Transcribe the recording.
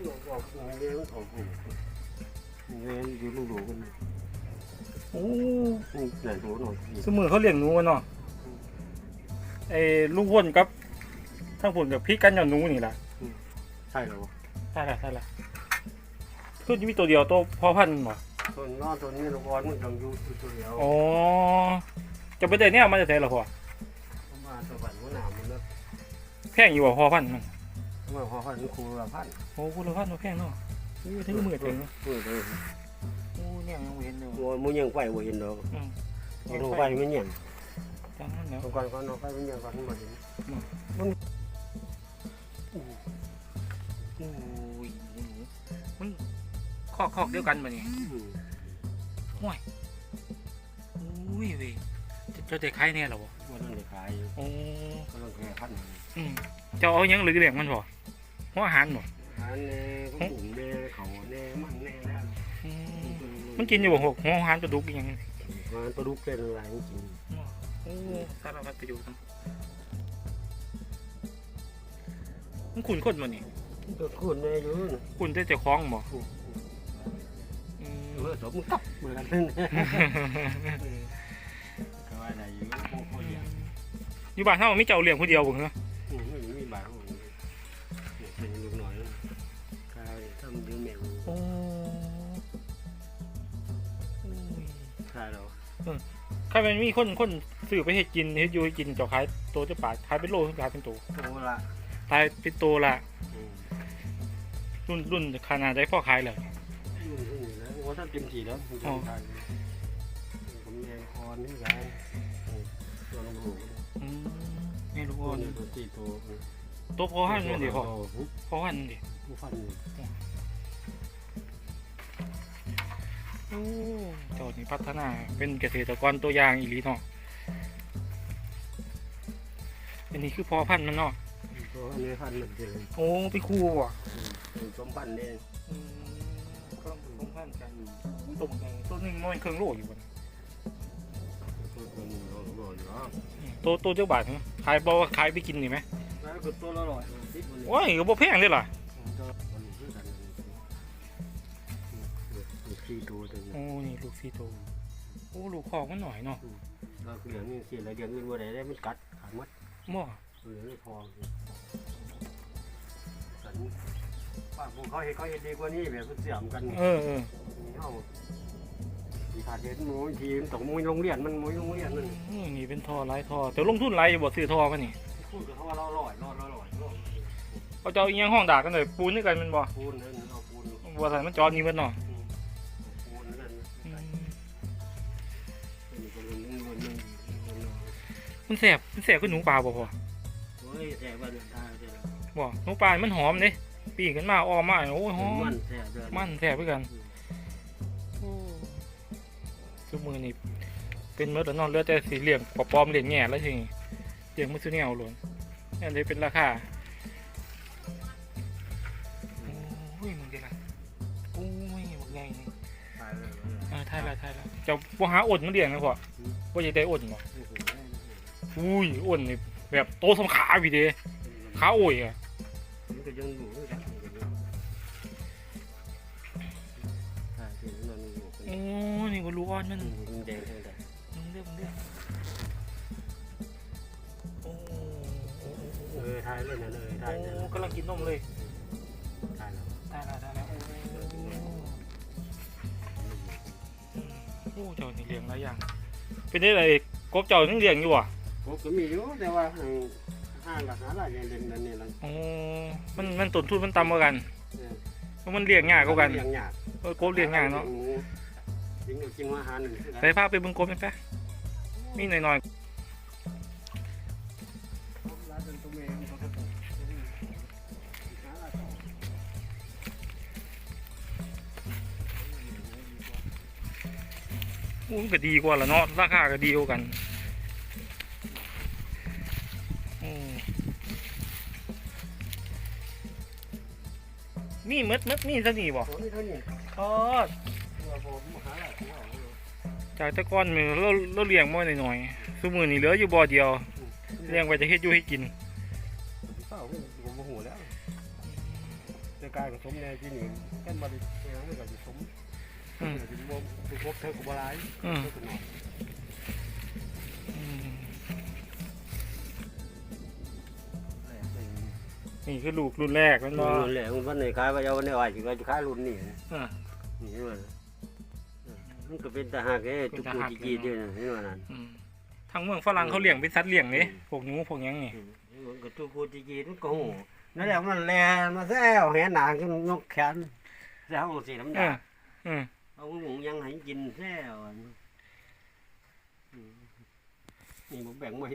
มันออกออกเลี้ยงออกหูเลี้ยงอยู่ลูกหลูกันโอ้นี่ใหญ่หัวหน่อยสมือเขาเลี้ยงหนูกันเนาะไอ้ลุงพ่นกับทั้งผลกับพี่กันกับหนูนี่แหละใช่เหรอใช่ละใช่ละคือมีตัวเดียวตัวพอพันธุ์บ่ส่วนนอนตัวนี้ลูกบอลมันต้องอยู่ตัวเดียวอ๋อจะไปได้เนี่ยมันจะใส่หรอพ่อมาตัวบันหัวหนาวมันแล้วแพงอยู่บ่พอพันธุ์มัน เมื่อพอพันครูละพันโอ้คุณละพันธุ์มันแพงเนาะอู้ยถึงมือเต็งเนาะมือเลยอู้เนี่ยยังบ่เห็นเลยตัวมือยังไปบ่เห็นดอกอืมลงไปมันยังจังนั้นแล้วก่อนก่อนลงไปมันยังก่อนบ่เห็นมันอู้ยมันคอกคอกเดียวกันบ่นี่อุ้ยเว้ย จะจะได้ขายแน่เหรอบ่ว่านั่นได้ขายอยู่โอ้ก็ต้องแค่พันอืมเจะเอาหยังหรือเลี้ยงมันบ่หัวอาหารบ่อันนี้ก็บุ๋มเด้เขาเด้มันแน่แล้วอืมมันกินอยู่บ่หกหัวอาหารปลาดุกอีหยังมันปลาดุกเป็นอะไรจริงโอ้สารพัดประโยชน์ครับมันขุนคนบ่นี่ก็คุณแม่อยู่นะขุนได้แต่คล้องบ่อืมเออสมกับเหมือนกันนั่นก็ อยู่บ้านเฮามีเจ้าเลี้ยงผู้เดียวบ่เหรออืมไม่มีบาทของมันเป็นลูกน้อยนะกายทำดื้อแมวโอ้ใช่แล้วใครมันมีคนคนซื้อไปเฮ็ดกินเฮ็ดอยู่ให้กินเจ้าขายตัวจะบาทขายเป็นโลขายเป็นตัวโตละขายเป็นตัวละอืมรุ่นรุ่นขนาดได้พ่อขายแล้วยุ่งที่นี่แล้วว่าถ้าเต็มที่แล้วมันจะทานผมแยงคอนนี่ไงตัวน้ำหูอืม ไม่รู้ตัวว่านี้ตัวตีตัวตัวพอหันนั่นดิพ่อพอหันดิผู้ฟันโอ้เจ้านี่พัฒนาเป็นเกษตรกรตัวอย่างอีหลีเนาะอันนี้คือพอพันธุ์มันเนาะตัวอันนี้พันมันเลยโอ้ไปคู่ว่ะสมพันเองอืมก็ต้องผสมพันธุ์กันตรงไหนตัวหนึงมันเครื่องโลอยู่บน ตัวตัวนี้เราบอกอยู่ว่าตัวตัวเจ้าบาทเหรอขายบอกว่าขายไปกินนี่ไหมแล้วก็ตัวละร้อยสิบวันนี้โอ้ยก็บ่แพงเลยล่ะตัววันนี้คือกันสี่ตัวตัวนี้โอ้นี่ลูกสี่ตัวโอ้ลูกคอกมันหน่อยเนาะเราเหลืองนี่สี่แล้วเดือนอื่นวันไหนได้มันกัดขาดมัดหม้อเหลืองไม่พอสันป้าพวกเขาเห็นเขาเห็นดีกว่านี้แบบเสื่อมกันเออเออ เฮาทีขาดเห็นหมูทีมตกมุ้ยโรงเรียนมันมุ้ยโรงเรียนมันอืมนี่เป็นท่อหลายท่อแต่ลงทุนหลายอยู่บ่ซื้อท่อมานี่พูดกับเขาว่าเราลอยรอดเราลอยรอดเขาเจ้าอีหยังห้องด่ากันเลยปูนด้วยกันแมันบ่ปูนนั่นเอาปูนบ่ทันมันจอดนี่เบิดเนาะปูนนั่นอืมเป็นคนนึงคนนึงมันแสบมันแสบคือหนูปลาบ่พอโอ้ยแซ่บมันได้เด้อบ่หนูปลามันหอมเด้ปีกขึ้นมาออกมาโอ้ยหอมมันแซ่บเด้อมันแสบคือกันโอ้ ซุมือนี่เป็นเมื่อแล้วเนอนเหลือแต่สีเหลี่ยมปลอมๆเหลี่ยมแง่แล้วทีนี้เลี้ยงมือซื้อแนวล้วนนั่นเลยเป็นราคาโอ้ยมึงเดี๋ยวนะโอ้ยบักใหญ่นี่ตายเลยอ่าทายละทายละเจะบ่หาอดมันเลี้ยงนะพ่อบ่ใช่ได้อดบ่อุ้ยอดนี่แบบโตสำขาพี่เด้ขาโอ้ยอะมันก็ยังอยู่ด้วยกัน นี่บ่รู้อ่อนมันมันแดงทั้งแต่มึงเด้อมึงเด้อโอ้เออทายเลยนะเลยทายเลยโอ้กำลังกินนมเลยทายแล้วได้แล้วได้แล้วโอ้เจ้านี่เลี้ยงหลายอย่าง เป็นได้ไรกบเจ้ายังเลี้ยงอยู่อะผมก็มีอยู่แต่ว่าห้างกับหาอะไรเด่นๆนั่นนี่ละโอ้มันมันต้นทุนมันต่ำกว่ากันเพราะมันเลี้ยงยากกว่ากันเลี้ยงยากเออกบเลี้ยงยากเนาะ จริงจริงว่าอาหารหนึ่งใส่ผ้าไปเบิ่งกบแม่นปะมีหน่อยๆอู้มันก็ดีกว่าละเนาะราคาก็ดีกว่ากันโอ้มีหมดหมดมีซะนี่บ่โอ้ยเท่านี้อ๋อ ตัวผมหาอะไรผมเอาจากแตะก้อนมือเราเราเลี้ยงมาหน่อยๆซุมือนี่เหลืออยู่บ่อเดียวเลี้ยงไว้จะเฮ็ดอยู่ให้กินเปล่าผมโมโหแล้วแต่กายกับสมแน่ที่นี่กันมาดิเองไม่กับสมอืมถึงวงถึงพบเธอกับอะไรอืมเธอกับหนอนอืมนี่คือลูกรุ่นแรกแมันบ่รุ่นแรกมันวันไหนขายว่าเอาวันไหนอ่อยอยู่ว่าจะขายรุ่นนี้อ่านี่มัน มันก็เป็นตาหักเอ้จุกจุกจีจีเดียวนี่มันนั่นอืมทางเมืองฝรั่งเขาเลี้ยงเป็นสัตว์เลี้ยงนี่พวกหนูพวกหยังนี่มันก็จุกจุกจีจีมันก็โหนั่นแหละมันแลมาแซวแหหนาขึ้นนกแขนแซวสีน้ำเอดาออืมเอาหมูยังให้กินแซวนี่ผมแบ่งมาให้